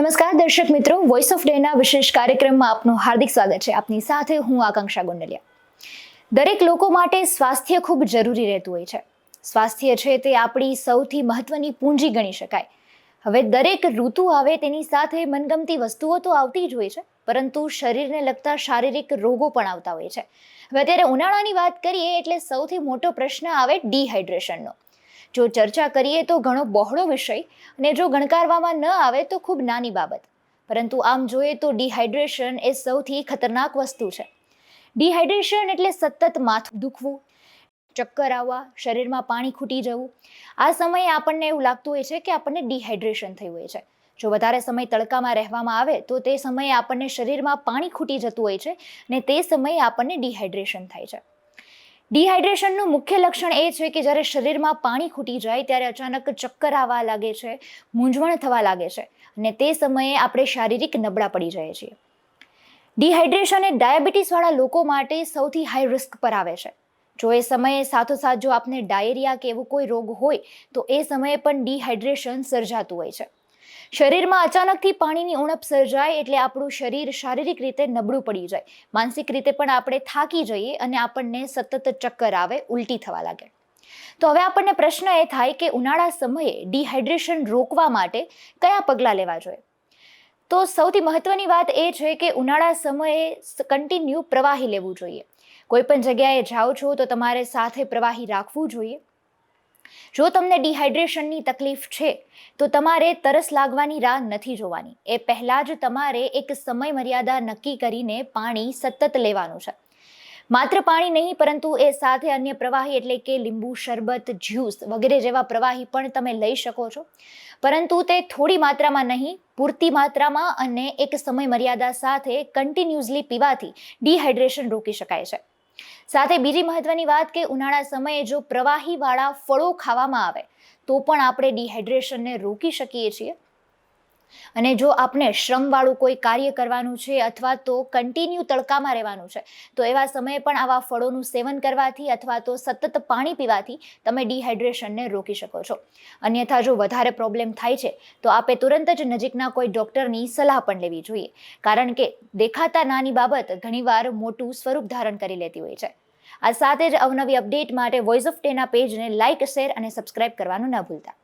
નમસ્કાર, દર્શક મિત્રો. વોઇસ ઓફ ડેના વિશેષ કાર્યક્રમમાં આપનું હાર્દિક સ્વાગત છે. આપની સાથે હું આકાંક્ષા ગોંડલિયા. દરેક લોકો માટે સ્વાસ્થ્ય ખૂબ જરૂરી રહેતું હોય છે. સ્વાસ્થ્ય છે તે આપણી સૌથી મહત્વની પૂંજી ગણી શકાય. હવે દરેક ઋતુ આવે તેની સાથે મનગમતી વસ્તુઓ તો આવતી જ હોય છે, પરંતુ શરીરને લગતા શારીરિક રોગો પણ આવતા હોય છે. હવે અત્યારે ઉનાળાની વાત કરીએ એટલે સૌથી મોટો પ્રશ્ન આવે ડિહાઇડ્રેશનનો. જો ચર્ચા કરીએ તો ઘણો બહોળો વિષય અને જો ગણકારવામાં ન આવે તો ખૂબ નાની બાબત. પરંતુ આમ જોઈએ તો ડિહાઇડ્રેશન એ સૌથી ખતરનાક વસ્તુ છે. ડિહાઇડ્રેશન એટલે સતત માથું દુખવું, ચક્કર આવવા, શરીરમાં પાણી ખૂટી જવું. આ સમયે આપણને એવું લાગતું હોય છે કે આપણને ડિહાઇડ્રેશન થયું હોય છે. જો વધારે સમય તડકામાં રહેવામાં આવે તો તે સમયે આપણને શરીરમાં પાણી ખૂટી જતું હોય છે અને તે સમયે આપણને ડિહાઇડ્રેશન થાય છે. ડિહાઇડ્રેશનનું મુખ્ય લક્ષણ એ છે કે જ્યારે શરીરમાં પાણી ખૂટી જાય ત્યારે અચાનક ચક્કર આવવા લાગે છે, મૂંઝવણ થવા લાગે છે અને તે સમયે આપણે શારીરિક નબળા પડી જઈએ છીએ. ડિહાઇડ્રેશન એ ડાયાબિટીસવાળા લોકો માટે સૌથી હાઈ રિસ્ક પર આવે છે. જો એ સમયે સાથોસાથ જો આપને ડાયેરિયા કે એવો કોઈ રોગ હોય, તો એ સમયે પણ ડિહાઇડ્રેશન સર્જાતું હોય છે. શરીરમાં અચાનકથી પાણીની ઉણપ સર્જાય એટલે આપણું શરીર શારીરિક રીતે નબળું પડી જાય. માનસિક રીતે પણ આપણે થાકી જઈએ અને આપણને સતત ચક્કર આવે, ઉલટી થવા લાગે. તો હવે આપણને પ્રશ્ન એ થાય કે ઉનાળા સમયે ડિહાઇડ્રેશન રોકવા માટે કયા પગલાં લેવા જોઈએ? તો સૌથી મહત્વની વાત એ છે કે ઉનાળા સમયે કન્ટિન્યુ પ્રવાહી લેવું જોઈએ. કોઈ પણ જગ્યાએ જાઓ છો તો તમારે સાથે પ્રવાહી રાખવું જોઈએ. જો તમને ડિહાઇડ્રેશનની તકલીફ છે, તો તમારે તરસ લાગવાની રાહ નથી જોવાની. એ પહેલાં જ તમારે એક સમય મર્યાદા નક્કી કરીને પાણી સતત લેવાનું છે. માત્ર પાણી નહીં, પરંતુ એ સાથે અન્ય પ્રવાહી એટલે કે લીંબુ, શરબત, જ્યુસ વગેરે જેવા પ્રવાહી પણ તમે લઈ શકો છો. પરંતુ તે થોડી માત્રામાં નહીં, પૂરતી માત્રામાં અને એક સમય મર્યાદા સાથે કન્ટિન્યુઅસલી પીવાથી ડિહાઇડ્રેશન રોકી શકાય છે. સાથે બીજી મહત્વની વાત કે ઉનાળા સમયે જો પ્રવાહીવાળા ફળો ખાવામાં આવે, તો પણ આપણે ડિહાઇડ્રેશનને રોકી શકીએ છીએ. અને જો આપણે શ્રમવાળું કોઈ કાર્ય કરવાનું છે અથવા તો કન્ટિન્યુ તડકામાં રહેવાનું છે, તો એવા સમયે પણ આવા ફળોનું સેવન કરવાથી અથવા તો સતત પાણી પીવાથી તમે ડિહાઇડ્રેશનને રોકી શકો છો. અન્યથા જો વધારે પ્રોબ્લેમ થાય છે, તો આપે તુરંત જ નજીકના કોઈ ડૉક્ટરની સલાહ પણ લેવી જોઈએ. કારણ કે દેખાતા નાની બાબત ઘણીવાર મોટું સ્વરૂપ ધારણ કરી લેતી હોય છે. આ સાથે જ અવનવી અપડેટ માટે વોઇસ ઓફ ટેના પેજને લાઇક શેર અને સબસ્ક્રાઇબ કરવાનું ન ભૂલતા.